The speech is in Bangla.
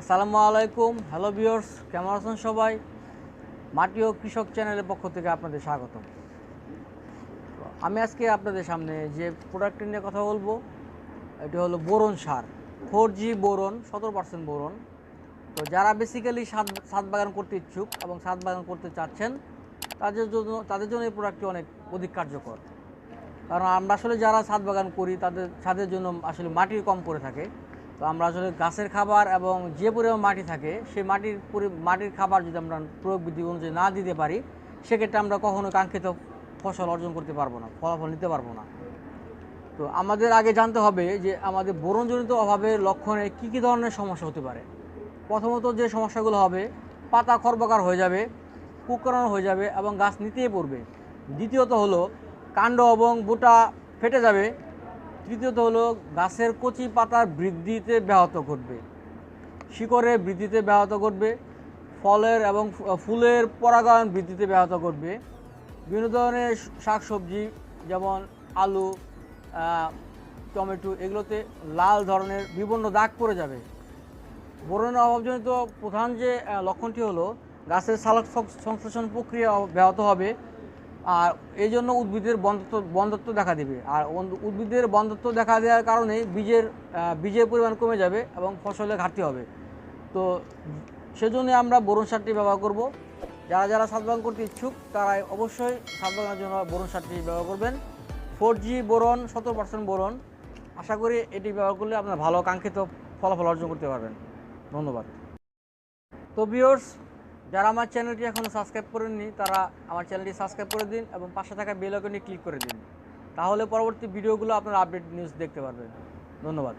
আসসালামু আলাইকুম হ্যালো ভিউয়ার্স কেমন আছেন সবাই? মাটি ও কৃষক চ্যানেলের পক্ষ থেকে আপনাদের স্বাগত আমি আজকে আপনাদের সামনে যে প্রোডাক্টটি নিয়ে কথা বলব, এটি হলো বোরন সার। ফোর জি বোরন, সতেরো পার্সেন্ট বোরন। তো যারা বেসিক্যালি সাত সাত বাগান করতে ইচ্ছুক এবং সাত বাগান করতে চাচ্ছেন, তাদের জন্য তাদের জন্য এই প্রোডাক্টটি অনেক, অধিক কার্যকর। কারণ আমরা আসলে যারা ছাদ বাগান করি, তাদের ছাদের জন্য আসলে মাটি কম করে থাকে। তো আমরা আসলে গাছের খাবার এবং যে পরিমাণ মাটি থাকে, সেই মাটির মাটির খাবার যদি আমরা প্রয়োগ বিধি অনুযায়ী না দিতে পারি, সেক্ষেত্রে আমরা কখনো কাঙ্ক্ষিত ফসল অর্জন করতে পারব না, ফলাফল নিতে পারব না। তো আমাদের আগে জানতে হবে যে আমাদের বোরনজনিত অভাবের লক্ষণে কী কী ধরনের সমস্যা হতে পারে। প্রথমত যে সমস্যাগুলো হবে, পাতা খরবকার হয়ে যাবে কুকরানো হয়ে যাবে এবং গাছ নিতেই পড়বে। দ্বিতীয়ত হলো কাণ্ড এবং বুটা ফেটে যাবে তৃতীয়ত হলো, গাছের কচি পাতার বৃদ্ধিতে ব্যাহত ঘটবে। শিকড়ের বৃদ্ধিতে ব্যাহত ঘটবে, ফলের এবং ফুলের পরাগায়ন বৃদ্ধিতে ব্যাহত ঘটবে। বিভিন্ন ধরনের শাক সবজি যেমন আলু টমেটো, এগুলোতে লাল ধরনের বিভিন্ন দাগ পড়ে যাবে। বোরনের অভাবজনিত প্রধান যে লক্ষণটি হলো, গাছের সালোক সংশ্লেষণ প্রক্রিয়া ব্যাহত হবে আর এই জন্য উদ্ভিদের বন্ধত্ব বন্ধত্ব দেখা দেবে। আর উদ্ভিদের বন্ধত্ব দেখা দেওয়ার কারণে বীজের বীজের পরিমাণ কমে যাবে এবং ফসলের ঘাটতি হবে। তো সেজন্য আমরা বোরন সারটি ব্যবহার করব। যারা যারা সাত বাগান করতে ইচ্ছুক তারা অবশ্যই সাত বাগানের জন্য বোরন সারটি ব্যবহার করবেন। ফোর জি বোরন, সতেরো পার্সেন্ট বোরন। আশা করি এটি ব্যবহার করলে আপনার ভালো কাঙ্ক্ষিত ফলাফল অর্জন করতে পারবেন। ধন্যবাদ। তো ভিউয়ার্স যারা আমার চ্যানেলটি এখনও সাবস্ক্রাইব করেননি, তারা আমার চ্যানেলটি সাবস্ক্রাইব করে দিন এবং পাশে থাকা বেল আইকনে ক্লিক করে দিন। তাহলে পরবর্তী ভিডিওগুলো আপনারা আপডেট নিউজ দেখতে পারবেন। ধন্যবাদ।